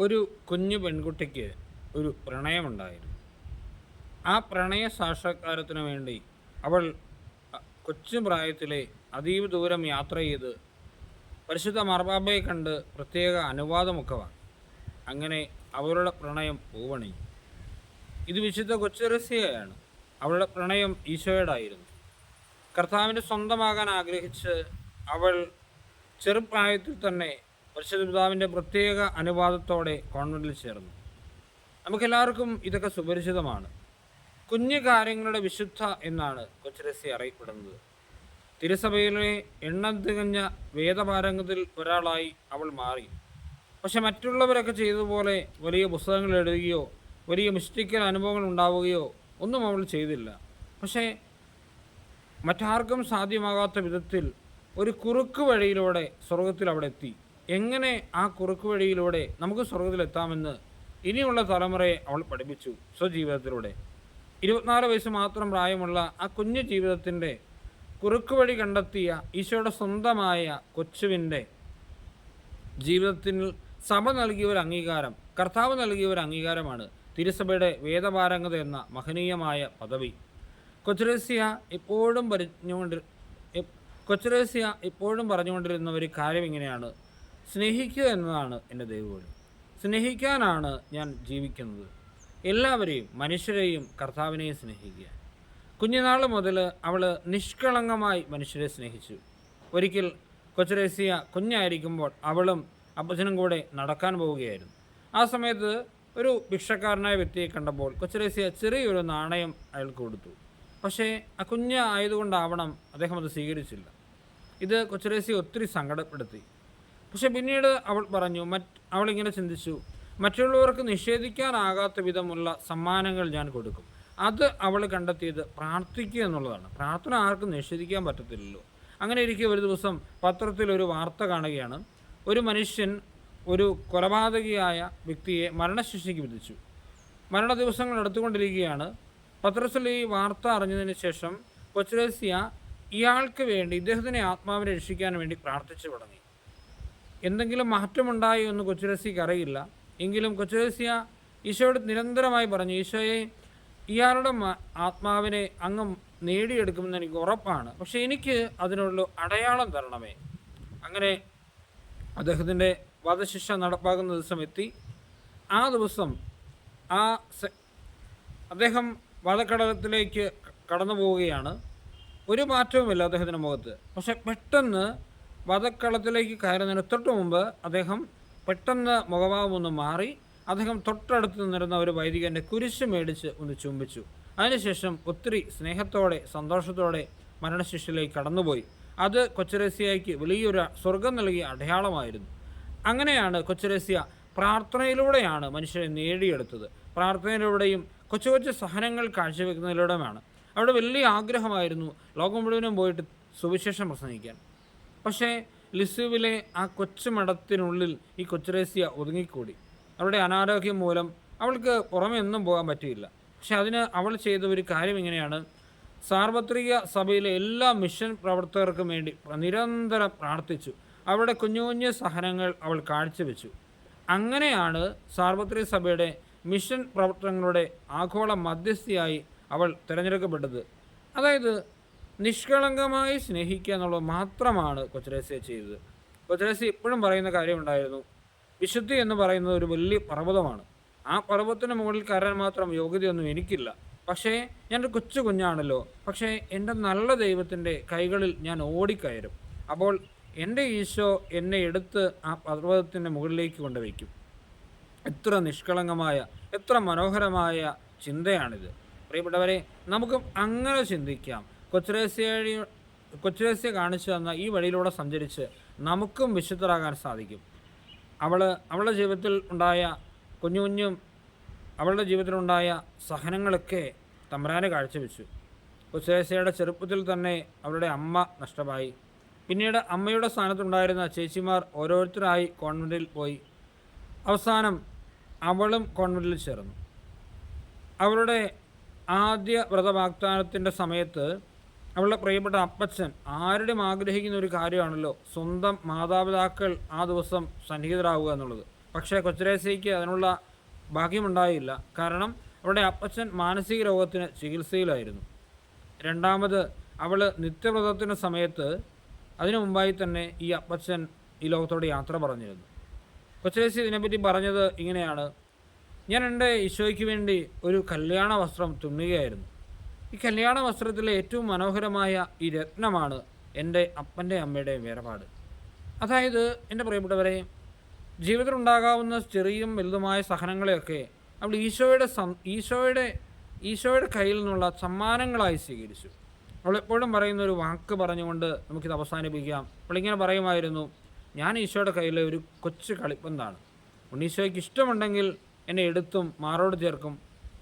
ഒരു കുഞ്ഞു പെൺകുട്ടിക്ക് ഒരു പ്രണയമുണ്ടായിരുന്നു. ആ പ്രണയ സാക്ഷാത്കാരത്തിന് വേണ്ടി അവൾ കൊച്ചു പ്രായത്തിലെ അതീവ ദൂരം യാത്ര ചെയ്ത് പരിശുദ്ധ മർബാബയെ കണ്ട് പ്രത്യേക അനുവാദമൊക്കെ വാങ്ങി. അങ്ങനെ അവരുടെ പ്രണയം പൂവണിഞ്ഞു. ഇത് വിശുദ്ധ കൊച്ചുരസ്യയാണ്. അവളുടെ പ്രണയം ഈശോയോടായിരുന്നു കർത്താവിന്റെ സ്വന്തമാകാൻ ആഗ്രഹിച്ച് അവൾ ചെറുപ്രായത്തിൽ തന്നെ പരിശുദ്ധ പിതാവിന്റെ പ്രത്യേക അനുവാദത്തോടെ കോൺവെന്റിൽ ചേർന്നു. നമുക്കെല്ലാവർക്കും ഇതൊക്കെ സുപരിചിതമാണ്. കുഞ്ഞു കാര്യങ്ങളുടെ വിശുദ്ധ എന്നാണ് കൊച്ചുരസി അറിയപ്പെടുന്നത്. തിരുസഭയിലെ എണ്ണം തികഞ്ഞ വേദപാരംഗത്തിൽ ഒരാളായി അവൾ മാറി. പക്ഷെ മറ്റുള്ളവരൊക്കെ ചെയ്തതുപോലെ വലിയ പുസ്തകങ്ങൾ എഴുതുകയോ വലിയ മിസ്റ്റിക്കൽ അനുഭവങ്ങൾ ഉണ്ടാവുകയോ ഒന്നും അവൾ ചെയ്തില്ല. പക്ഷേ മറ്റാർക്കും സാധ്യമാകാത്ത വിധത്തിൽ ഒരു കുറുക്ക് വഴിയിലൂടെ സ്വർഗത്തിൽ അവിടെ എത്തി എങ്ങനെ ആ കുറുക്കു വഴിയിലൂടെ നമുക്ക് സ്വർഗത്തിലെത്താമെന്ന് ഇനിയുള്ള തലമുറയെ അവൾ പഠിപ്പിച്ചു സ്വജീവിതത്തിലൂടെ. ഇരുപത്തിനാല് വയസ്സ് മാത്രം പ്രായമുള്ള ആ കുഞ്ഞു ജീവിതത്തിന്റെ കുറുക്കു വഴി കണ്ടെത്തിയ ഈശോയുടെ സ്വന്തമായ കൊച്ചുവിന്റെ ജീവിതത്തിൽ സഭ നൽകിയ ഒരു അംഗീകാരം കർത്താവ് നൽകിയ ഒരു അംഗീകാരമാണ് തിരുസഭയുടെ വേദപാരംഗത എന്ന മഹനീയമായ പദവി. കൊച്ചുരസ്യ എപ്പോഴും പറഞ്ഞുകൊണ്ട് കൊച്ചുരസ്യ എപ്പോഴും പറഞ്ഞുകൊണ്ടിരുന്ന ഒരു കാര്യം ഇങ്ങനെയാണ്. സ്നേഹിക്കുക എന്നതാണ് എന്റെ ദൈവവിളി സ്നേഹിക്കാനാണ് ഞാൻ ജീവിക്കുന്നത്. എല്ലാവരെയും മനുഷ്യരെയും കർത്താവിനെയും സ്നേഹിക്കുക. കുഞ്ഞുനാൾ മുതൽ അവൾ നിഷ്കളങ്കമായി മനുഷ്യരെ സ്നേഹിച്ചു. ഒരിക്കൽ കൊച്ചുരേസിയ കുഞ്ഞായിരിക്കുമ്പോൾ അവളും അപ്പച്ചനും കൂടെ നടക്കാൻ പോവുകയായിരുന്നു. ആ സമയത്ത് ഒരു ഭിക്ഷക്കാരനായ വ്യക്തിയെ കണ്ടപ്പോൾ കൊച്ചുരേസിയ ചെറിയൊരു നാണയം അയാൾക്ക് കൊടുത്തു. പക്ഷേ ആ കുഞ്ഞ് ആയതുകൊണ്ടാവണം അദ്ദേഹം അത് സ്വീകരിച്ചില്ല. ഇത് കൊച്ചുരേസിയെ ഒത്തിരി സങ്കടപ്പെടുത്തി. പക്ഷെ പിന്നീട് അവൾ പറഞ്ഞു മറ്റ് അവളിങ്ങനെ ചിന്തിച്ചു മറ്റുള്ളവർക്ക് നിഷേധിക്കാനാകാത്ത വിധമുള്ള സമ്മാനങ്ങൾ ഞാൻ കൊടുക്കും. അത് അവൾ കണ്ടെത്തിയത് പ്രാർത്ഥിക്കുക എന്നുള്ളതാണ്. പ്രാർത്ഥന ആർക്കും നിഷേധിക്കാൻ പറ്റത്തില്ലല്ലോ. അങ്ങനെ ഇരിക്കെ ഒരു ദിവസം പത്രത്തിൽ ഒരു വാർത്ത കാണുകയാണ്. ഒരു മനുഷ്യൻ ഒരു കൊലപാതകിയായ വ്യക്തിയെ മരണശിക്ഷയ്ക്ക് വിധിച്ചു. മരണ ദിവസങ്ങൾ എടുത്തുകൊണ്ടിരിക്കുകയാണ്. പത്രത്തിൽ ഈ വാർത്ത അറിഞ്ഞതിന് ശേഷം കൊച്ചുരസ്യ ഇയാൾക്ക് വേണ്ടി ഇദ്ദേഹത്തിനെ ആത്മാവിനെ രക്ഷിക്കാൻ വേണ്ടി പ്രാർത്ഥിച്ചു തുടങ്ങി. എന്തെങ്കിലും മാറ്റമുണ്ടായോ എന്ന് കൊച്ചുരസിക്ക് അറിയില്ല. എങ്കിലും കൊച്ചുരസിയ ഈശോയോട് നിരന്തരമായി പറഞ്ഞു ഈശോയെ ഇയാളുടെ ആത്മാവിനെ അങ്ങ് നേടിയെടുക്കുമെന്ന് എനിക്ക് ഉറപ്പാണ്. പക്ഷേ എനിക്ക് അതിനുള്ള അടയാളം തരണമേ. അങ്ങനെ അദ്ദേഹത്തിന്റെ വധശിക്ഷ നടപ്പാക്കുന്ന ദിവസം എത്തി. ആ ദിവസം ആ അദ്ദേഹം വധക്കടലത്തിലേക്ക് കടന്നു പോവുകയാണ് ഒരു മാറ്റവുമില്ല അദ്ദേഹത്തിന്റെ മുഖത്ത്. പക്ഷെ പെട്ടെന്ന് വധക്കളത്തിലേക്ക് കയറുന്നതിന് തൊട്ട് മുമ്പ് അദ്ദേഹം പെട്ടെന്ന് മുഖഭാവം ഒന്ന് മാറി അദ്ദേഹം തൊട്ടടുത്ത് നിന്നിരുന്ന ഒരു വൈദികന്റെ കുരിശ് മേടിച്ച് ഒന്ന് ചുംബിച്ചു. അതിനുശേഷം ഒത്തിരി സ്നേഹത്തോടെ സന്തോഷത്തോടെ മരണശിക്ഷയിലേക്ക് കടന്നുപോയി. അത് കൊച്ചുരസ്യയ്ക്ക് വലിയൊരു സ്വർഗം നൽകിയ അടയാളമായിരുന്നു. അങ്ങനെയാണ് കൊച്ചുരസ്യ പ്രാർത്ഥനയിലൂടെയാണ് മനുഷ്യരെ നേടിയെടുത്തത്. പ്രാർത്ഥനയിലൂടെയും കൊച്ചു കൊച്ചു സഹനങ്ങൾ കാഴ്ചവെക്കുന്നതിലൂടെയാണ് അവിടെ വലിയ ആഗ്രഹമായിരുന്നു ലോകം മുഴുവനും പോയിട്ട് സുവിശേഷം പ്രസംഗിക്കാൻ. പക്ഷേ ലിസുവിലെ ആ കൊച്ചു മഠത്തിനുള്ളിൽ ഈ കൊച്ചുരേസ്യ ഒതുങ്ങിക്കൂടി. അവളുടെ അനാരോഗ്യം മൂലം അവൾക്ക് പുറമെ ഒന്നും പോകാൻ പറ്റിയില്ല. പക്ഷെ അതിന് അവൾ ചെയ്ത ഒരു കാര്യം ഇങ്ങനെയാണ്. സാർവത്രിക സഭയിലെ എല്ലാ മിഷൻ പ്രവർത്തകർക്കും വേണ്ടി നിരന്തരം പ്രാർത്ഥിച്ചു. അവരുടെ കുഞ്ഞു കുഞ്ഞു സഹനങ്ങൾ അവൾ കാഴ്ചവെച്ചു. അങ്ങനെയാണ് സാർവത്രിക സഭയുടെ മിഷൻ പ്രവർത്തനങ്ങളുടെ ആഗോള മധ്യസ്ഥയായി അവൾ തിരഞ്ഞെടുക്കപ്പെട്ടത്. അതായത് നിഷ്കളങ്കമായി സ്നേഹിക്കുക എന്നുള്ളത് മാത്രമാണ് കൊച്ചുരേസ്യ ചെയ്തത്. കൊച്ചുരേസ്യ ഇപ്പോഴും പറയുന്ന കാര്യമുണ്ടായിരുന്നു. വിശുദ്ധി എന്ന് പറയുന്നത് ഒരു വലിയ പർവതമാണ്. ആ പർവതത്തിന് മുകളിൽ കയറാൻ മാത്രം യോഗ്യതയൊന്നും എനിക്കില്ല. പക്ഷേ ഞാനൊരു കൊച്ചു കുഞ്ഞാണല്ലോ. പക്ഷേ എന്റെ നല്ല ദൈവത്തിന്റെ കൈകളിൽ ഞാൻ ഓടിക്കയറും. അപ്പോൾ എന്റെ ഈശോ എന്നെ എടുത്ത് ആ പർവതത്തിന്റെ മുകളിലേക്ക് കൊണ്ടുവയ്ക്കും. എത്ര നിഷ്കളങ്കമായ എത്ര മനോഹരമായ ചിന്തയാണിത്. പ്രിയപ്പെട്ടവരെ നമുക്കും അങ്ങനെ ചിന്തിക്കാം. കൊച്ചുരേസ്യ കൊച്ചുരേസ്യ കാണിച്ചു തന്ന ഈ വഴിയിലൂടെ സഞ്ചരിച്ച് നമുക്കും വിശുദ്ധരാകാൻ സാധിക്കും. അവൾ അവളുടെ ജീവിതത്തിൽ ഉണ്ടായ കുഞ്ഞു കുഞ്ഞും അവളുടെ ജീവിതത്തിലുണ്ടായ സഹനങ്ങളൊക്കെ തമ്പരാനെ കാഴ്ചവെച്ചു. കൊച്ചുരേസ്യയുടെ ചെറുപ്പത്തിൽ തന്നെ അവളുടെ അമ്മ നഷ്ടമായി. പിന്നീട് അമ്മയുടെ സ്ഥാനത്തുണ്ടായിരുന്ന ചേച്ചിമാർ ഓരോരുത്തരായി കോൺവെന്റിൽ പോയി. അവസാനം അവളും കോൺവെന്റിൽ ചേർന്നു. അവരുടെ ആദ്യ വ്രതവാഗ്ദാനത്തിന്റെ സമയത്ത് അവളുടെ പ്രിയപ്പെട്ട അപ്പച്ചൻ ആരുടെയും ആഗ്രഹിക്കുന്ന ഒരു കാര്യമാണല്ലോ സ്വന്തം മാതാപിതാക്കൾ ആ ദിവസം സന്നിഹിതരാകുക എന്നുള്ളത്. പക്ഷേ കൊച്ചരേശയ്ക്ക് അതിനുള്ള ഭാഗ്യമുണ്ടായില്ല. കാരണം അവളുടെ അപ്പച്ചൻ മാനസിക രോഗത്തിന് ചികിത്സയിലായിരുന്നു. രണ്ടാമത് അവൾ നിത്യവ്രതത്തിന് സമയത്ത് അതിനു മുമ്പായി തന്നെ ഈ അപ്പച്ചൻ ഈ ലോകത്തോട് യാത്ര പറഞ്ഞിരുന്നു. കൊച്ചരേശി ഇതിനെപ്പറ്റി പറഞ്ഞത് ഇങ്ങനെയാണ്. ഞാൻ എന്റെ ഈശോയ്ക്ക് വേണ്ടി ഒരു കല്യാണ വസ്ത്രം തുന്നുകയായിരുന്നു. ഈ കല്യാണ വസ്ത്രത്തിലെ ഏറ്റവും മനോഹരമായ ഈ രത്നമാണ് എന്റെ അപ്പന്റെ അമ്മയുടെയും വേർപാട്. അതായത് എന്റെ പ്രിയപ്പെട്ടവരെ ജീവിതത്തിൽ ഉണ്ടാകാവുന്ന ചെറിയും വലുതുമായ സഹനങ്ങളെയൊക്കെ അവൾ ഈശോയുടെ സം ഈശോയുടെ ഈശോയുടെ കയ്യിൽ നിന്നുള്ള സമ്മാനങ്ങളായി സ്വീകരിച്ചു. അവൾ എപ്പോഴും പറയുന്ന ഒരു വാക്ക് പറഞ്ഞുകൊണ്ട് നമുക്കിത് അവസാനിപ്പിക്കാം. അവളിങ്ങനെ പറയുമായിരുന്നു ഞാൻ ഈശോയുടെ കയ്യിലെ ഒരു കൊച്ചു കളിപ്പന്താണ്. ഉണ്ണീശോയ്ക്ക് ഇഷ്ടമുണ്ടെങ്കിൽ എന്നെ എടുത്തും മാറോട് ചേർക്കും.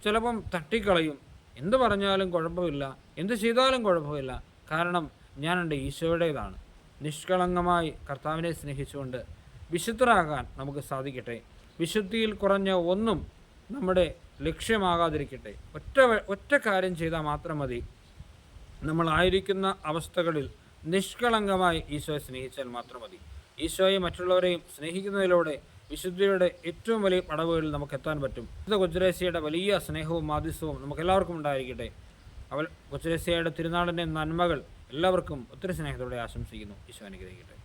ചിലപ്പം തട്ടിക്കളയും. എന്ത് പറഞ്ഞാലും കുഴപ്പമില്ല എന്ത് ചെയ്താലും കുഴപ്പമില്ല. കാരണം ഞാൻ എന്റെ ഈശോയുടേതാണ്. നിഷ്കളങ്കമായി കർത്താവിനെ സ്നേഹിച്ചുകൊണ്ട് വിശുദ്ധരാകാൻ നമുക്ക് സാധിക്കട്ടെ. വിശുദ്ധിയിൽ കുറഞ്ഞ ഒന്നും നമ്മുടെ ലക്ഷ്യമാകാതിരിക്കട്ടെ. ഒറ്റ ഒറ്റ കാര്യം ചെയ്താൽ മാത്രം മതി. നമ്മളായിരിക്കുന്ന അവസ്ഥകളിൽ നിഷ്കളങ്കമായി ഈശോയെ സ്നേഹിച്ചാൽ മാത്രം മതി. ഈശോയെ മറ്റുള്ളവരെയും സ്നേഹിക്കുന്നതിലൂടെ വിശുദ്ധിയുടെ ഏറ്റവും വലിയ പടവുകളിൽ നമുക്ക് എത്താൻ പറ്റും. വിശുദ്ധ കൊച്ചുരേശയുടെ വലിയ സ്നേഹവും മാധ്യസ്ഥവും നമുക്ക് എല്ലാവർക്കും ഉണ്ടായിരിക്കട്ടെ. അവൾ കൊച്ചുരേശയുടെ തിരുനാളിന്റെ നന്മകൾ എല്ലാവർക്കും ഒത്തിരി സ്നേഹത്തോടെ ആശംസിക്കുന്നു. ഈശോ അനുഗ്രഹിക്കട്ടെ.